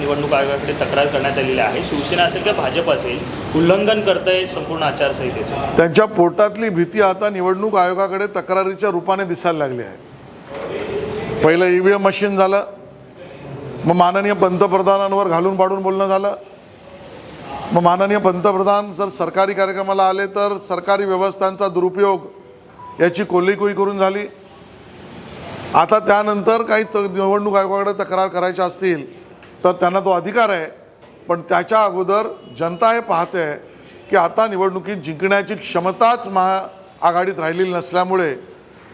निवडणूक आयोगाकडे तक्रार करण्यात आलेली आहे. शिवसेना असेल किंवा भाजप असेल उल्लंघन करतंय संपूर्ण आचारसंहितेचं. त्यांच्या पोटातली भीती आता निवडणूक आयोगाकडे तक्रारीच्या रूपाने दिसायला लागली आहे. पहिलं ई व्ही एम मशीन झालं मग माननीय पंतप्रधानांवर घालून पाडून बोलणं झालं. मग माननीय पंतप्रधान जर सरकारी कार्यक्रमाला आले तर सरकारी व्यवस्थांचा दुरुपयोग याची कोल्हीकोई करून झाली. आता त्यानंतर काही निवडणूक आयोगाकडे तक्रार करायच्या असतील तर त्यांना तो अधिकार आहे. पण त्याच्या अगोदर जनता हे पाहते की आता निवडणुकीत जिंकण्याची क्षमताच महा आघाडीत राहिलेली नसल्यामुळे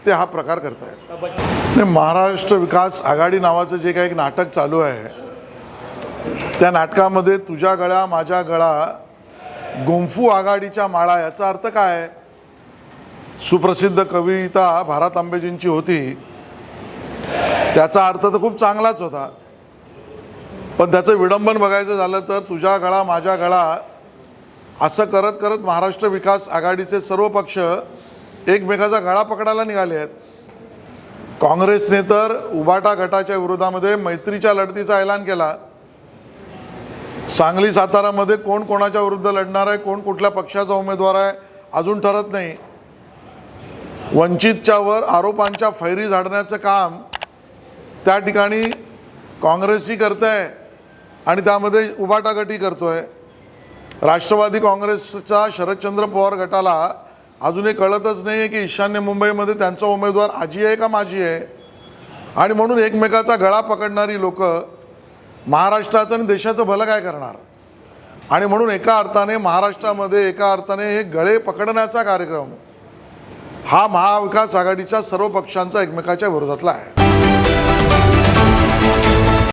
ते हा प्रकार करत आहेत महाराष्ट्र विकास आघाडी नावाचं जे काही एक नाटक चालू आहे त्या नाटकामध्ये तुझ्या गळा माझ्या गळा गुंफू आघाडीच्या माळा याचा अर्थ काय आहे? सुप्रसिद्ध कविता भारत आंबेजींची होती. त्याचा अर्थ तर खूप चांगलाच होता. पण त्याचं विडंबन बघायचं झालं तर तुझ्या गळा माझ्या गळा असं करत करत महाराष्ट्र विकास आघाडीचे सर्व पक्ष एकमेकाचा गळा पकडायला निघाले आहेत. काँग्रेसने तर उबाटा गटाच्या विरोधामध्ये मैत्रीच्या लढतीचा ऐलान केला. सांगली सातारामध्ये कोण कोणाच्या विरुद्ध लढणार आहे कोण कुठल्या पक्षाचा उमेदवार आहे अजून ठरत नाही. वंचितच्यावर आरोपांच्या फैरी झाडण्याचं काम त्या ठिकाणी काँग्रेसही करत आहे आणि त्यामध्ये उभाटागटी करतो करतोय. राष्ट्रवादी काँग्रेसचा शरदचंद्र पवार गटाला अजूनही कळतच नाही आहे की ईशान्य मुंबईमध्ये त्यांचा उमेदवार आजी आहे का माझी आहे? आणि म्हणून एकमेकाचा गळा पकडणारी लोक महाराष्ट्राचं आणि देशाचं भलं काय करणार? आणि म्हणून एका अर्थाने महाराष्ट्रामध्ये एका अर्थाने हे गळे पकडण्याचा कार्यक्रम हा महाविकास आघाडीच्या सर्व पक्षांचा एकमेकाच्या विरोधातला आहे.